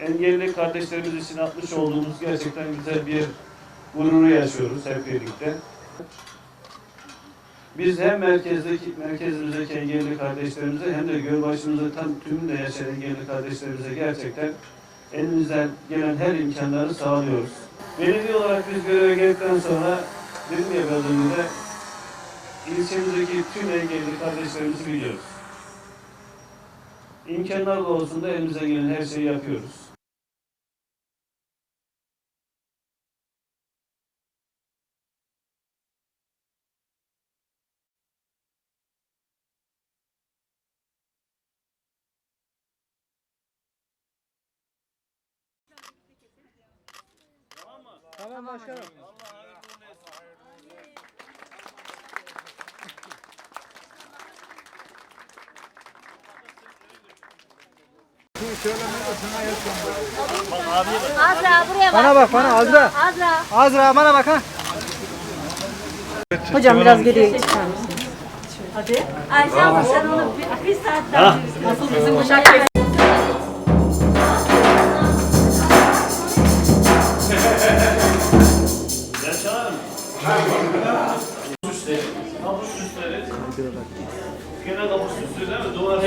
engelli kardeşlerimiz için atmış olduğumuz gerçekten güzel bir gururu yaşıyoruz hep birlikte. Biz hem merkezdeki merkezimizdeki engelli kardeşlerimize hem de Gölbaşı'mızda tam tümünde yaşayan engelli kardeşlerimize gerçekten elimizden gelen her imkanları sağlıyoruz. Belediye olarak biz göreve geldikten sonra dedim ya biraz önce de ilçemizdeki tüm engelli kardeşlerimizi biliyoruz. İmkanlar doğrultusunda elimizden gelen her şeyi yapıyoruz. Tamam başkanım. Azra buraya bak. Bana bak bana Azra. Azra. Azra bana bak ha. Hocam biraz geriye mısın? Hadi. Ayşe abla sen onu bir, bir saat daha. Nasıl bizim uşak. Süsleri, kapı süsleri. Süsleri değil mi? Duvar